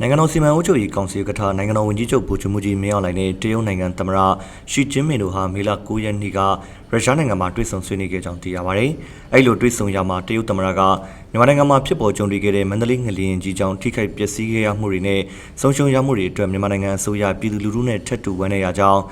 နိုင်ငံတော်စီမံအုပ်ချုပ်ရေးကောင်စီကထနိုင်ငံတော်ဝန်ကြီးချုပ်ဗိုလ်ချုပ်မှုကြီးမင်းအောင်လှိုင်နဲ့တရုတ်နိုင်ငံသမ္မတရှီကျင်းပင်တို့ဟာမေလ9ရက်နေ့ကရုရှားနိုင်ငံမှာတွေ့ဆုံဆွေးနွေးခဲ့ကြောင်းသိရပါတယ်။အဲ့လိုတွေ့ဆုံရမှာတရုတ်သမ္မတကမြန်မာနိုင်ငံမှာဖြစ်ပေါ်ကြုံတွေ့ခဲ့တဲ့မန္တလေးငလျင်ကြီးကြောင့်ထိခိုက်ပျက်စီးခဲ့ရမှုတွေနဲ့ဆုံးရှုံးရမှုတွေအတွက်မြန်မာနိုင်ငံအစိုးရပြည်သူလူထုနဲ့ထပ်တူဝန်းနေရကြောင်း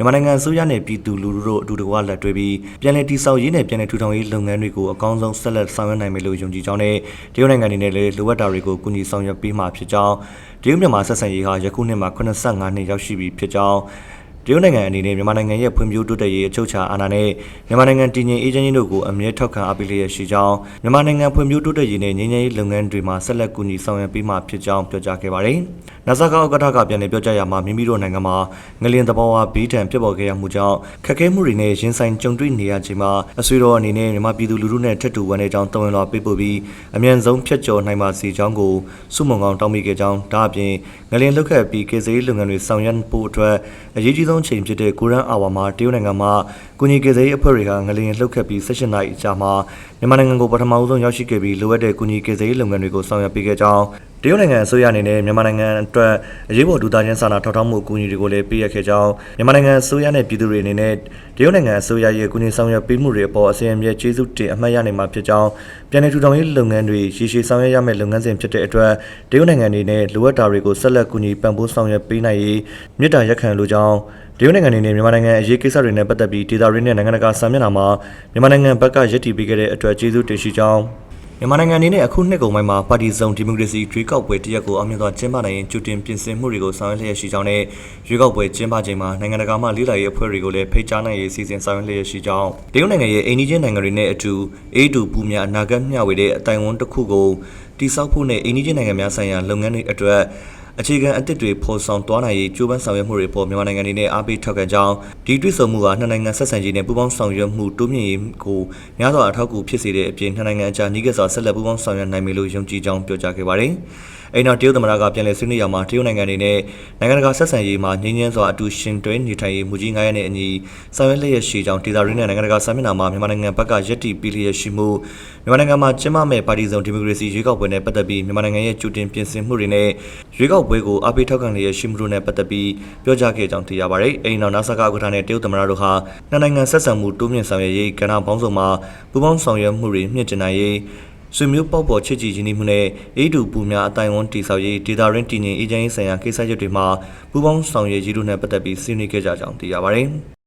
မြန်မာနိုင်ငံအစိုးရနဲ့ပြည်သူလူထုတို့အတူတကွလက်တွဲပြီးပြည်내တည်ဆောက်ရေးနဲ့ပြည်내ထူထောင်ရေးလုပ်ငန်းတွေကိုအကောင်းဆုံးဆက်လက်ဆောင်ရွက်နိုင်မယ်လို့ယုံကြည်ကြောင်းနဲ့တရုတ်နိုင်ငံအနေနဲ့လည်းလိုအပ်တာတွေကိုကူညီဆောင်ရွက်ပေးမှာဖြစ်ကြောင်းတရုတ်မြန်မာဆက်ဆံရေးဟာယခုနှစ်မှာ85နှစ်ရောက်ရှိပြီဖြစ်ကြောင်း တရုတ်နိုင်ငံအနေနဲ့မြန်မာနိုင်ငံရဲ့ဖွံ့ဖြိုးတိုးတက်ရေးအချုပ်အခြာအာဏာနဲ့မြန်မာနိုင်ငံတည်ငြိမ်အေးချမ်းရေးတို့ကိုအမြဲထောက်ခံအားပေးလျက်ရှိကြောင်းမြန်မာနိုင်ငံဖွံ့ဖြိုးတိုးတက်ရေးနဲ့ငြိမ်းချမ်းရေးလုပ်ငန်းတွေမှာဆက်လက်ကူညီဆောင်ရွက်ပေးမှာဖြစ်ကြောင်းပြောကြားခဲ့ပါတယ်။နာဆာကဥက္ကဋ္ဌကပြန်လည်ပြောကြားရမှာမိမိတို့နိုင်ငံမှာငလျင်သဘောဝဘေးဒဏ်ဖြစ်ပေါ်ခဲ့ရမှုကြောင့်ခက်ခဲမှုတွေနဲ့ရင်ဆိုင်ကြုံတွေ့နေရချိန်မှာအဆွေတော်အနေနဲ့မြန်မာပြည်သူလူထုနဲ့ထပ်တူဝန်းနေကြောင်းတဝန်တော်ပေးပို့ပြီးအမြန်ဆုံးဖျက်ကျော်နိုင်ပါစေကြောင်းကိုစုမုံကောင်တောင်းမိခဲ့ကြောင်းဒါအပြင်ငလျင်လုတ်ခတ်ပြီးကေဇေးလုပ်ငန်းတွေဆောင်ရွက်ဖို့အတွက်အရေးကြီးဆုံးချိန်ဖြစ်တဲ့ကိုရန်အာဝါမှာတရုတ်နိုင်ငံမှာကုညီကေဇေးအဖွဲ့တွေကငလျင်လှုပ်ခတ်ပြီး16နာရီအကြာမှာမြန်မာနိုင်ငံကိုပထမဦးဆုံးရောက်ရှိခဲ့ပြီးလိုအပ်တဲ့ကုညီကေဇေးလုပ်ငန်းတွေကိုဆောင်ရွက်ပေးခဲ့ကြောင်းတရုတ်နိုင်ငံအစိုးရအနေနဲ့မြန်မာနိုင်ငံအတွက်အရေးပေါ်ဒုသားချင်းစာနာထောက်ထားမှုအကူအညီတွေကိုလည်းပေးရခဲ့ကြောင်းမြန်မာနိုင်ငံအစိုးရနဲ့ပြည်သူတွေအနေနဲ့တရုတ်နိုင်ငံအစိုးရရဲ့ကုညီဆောင်ရွက်ပေးမှုတွေအပေါ်အစီအမံကျေးဇူးတင်အမှတ်ရနိုင်မှာဖြစ်ကြောင်းပြည်내ထူထောင်ရေးလုပ်ငန်းတွေရည်ရှိဆောင်ရွက်ရမယ့်လုပ်ငန်းစဉ်ဖြစ်တဲ့အတွက်တရုတ်နိုင်ငံအနေနဲ့လိုအပ်တာတွေကိုဆက်လက်ကူညီပံ့ပိုးဆောင်ရွက်ပေးနိုင်ရေးမြစ်တာရက်ခံလိုကြောင်းတရုတ်နိုင်ငံအနေနဲ့မြန်မာနိုင်ငံအရေးကိစ္စတွေနဲ့ပတ်သက်ပြီးဒေသရင်းနဲ့နိုင်ငံတကာစာမျက်နှာမှာမြန်မာနိုင်ငံဘက်ကရည်တည်ပေးခဲ့တဲ့အတွက်ကျေးဇူးတင်ရှိကြောင်း မြန်မာနိုင်ငံအနေနဲ့အခုနှစ်ကုန်ပိုင်းမှာပါတီစုံဒီမိုကရေစီရွေးကောက်ပွဲတရက်ကိုအောင်မြင်စွာကျင်းပနိုင်ရင်ကြိုတင်ပြင်ဆင်မှုတွေကိုဆောင်ရွက်လျက်ရှိကြောင်းနဲ့ရွေးကောက်ပွဲကျင်းပချိန်မှာနိုင်ငံတကာမှလေးလာရေးအဖွဲ့တွေကိုလည်းဖိတ်ကြားနိုင်ရေးစီစဉ်ဆောင်ရွက်လျက်ရှိကြောင်းတရုတ်နိုင်ငံရဲ့အိန္ဒိယနိုင်ငံတွေနဲ့အတူအေးတူပူများအနာဂတ်မျှဝေတဲ့အတိုင်ဝန်းတစ်ခုကိုတိစောက်ဖို့နဲ့အိန္ဒိယနိုင်ငံများဆိုင်ရာလုပ်ငန်းတွေအတွက် အခြေခံအသစ်တွေဖော်ဆောင်သွားနိုင်ရေးကြိုးပမ်းဆောင်ရွက်မှုတွေပေါ်မြန်မာနိုင်ငံအနေနဲ့အားပေးထောက်ခံကြောင်းဒီတွေ့ဆုံမှုဟာနှစ်နိုင်ငံဆက်ဆံရေးနဲ့ပူးပေါင်းဆောင်ရွက်မှုတိုးမြင့်ရေးကိုများစွာအထောက်အကူဖြစ်စေတဲ့အပြင်နှစ်နိုင်ငံအကြားနှီးကပ်စွာဆက်လက်ပူးပေါင်းဆောင်ရွက်နိုင်မယ်လို့ယုံကြည်ကြောင်းပြောကြားခဲ့ပါတယ်။ အိမ်တော်တရုတ်သမ္မတကပြန်လည်ဆွေးနွေးရမှာတရုတ်နိုင်ငံအနေနဲ့နိုင်ငံတကာဆက်ဆံရေးမှာငြင်းငြင်းစွာအတူရှင်တွဲနေထိုင်ရေးမူကြီး9ရက်နဲ့အညီဆောင်ရွက်လျက်ရှိကြောင်းဒေသရင်းနဲ့နိုင်ငံတကာစာမျက်နှာမှာမြန်မာနိုင်ငံဘက်ကရည်တည်ပြီးလျက်ရှိမှုမြန်မာနိုင်ငံမှာကျင်းပမဲ့ပါတီစုံဒီမိုကရေစီရွေးကောက်ပွဲနဲ့ပတ်သက်ပြီးမြန်မာနိုင်ငံရဲ့ကြိုတင်ပြင်ဆင်မှုတွေနဲ့ရွေးကောက်ပွဲကိုအားပေးထောက်ခံလျက်ရှိမှုတို့နဲ့ပတ်သက်ပြီးပြောကြားခဲ့ကြောင်းသိရပါတယ်။အိမ်တော်နာဆာကဥက္ကဋ္ဌနဲ့တရုတ်သမ္မတတို့ဟာနှစ်နိုင်ငံဆက်ဆံမှုတိုးမြင့်ဆောင်ရွက်ရေးကဏ္ဍပေါင်းစုံမှာပူးပေါင်းဆောင်ရွက်မှုတွေမြင့်တင်နိုင်ရေး ဆွေမျိုးပေါက်ပေါ်ချစ်ကြည်ခြင်းမှုနဲ့အေးတူပူများအတိုင်းဝန်းတည်ဆောက်ရေးဒေတာရင်းတည်ငြိမ်အေဂျင်စီဆိုင်ရာကိစ္စရပ်တွေမှာပူးပေါင်းဆောင်ရွက်ရေးတို့နဲ့ပတ်သက်ပြီးဆွေးနွေးခဲ့ကြကြောင်းသိရပါတယ်။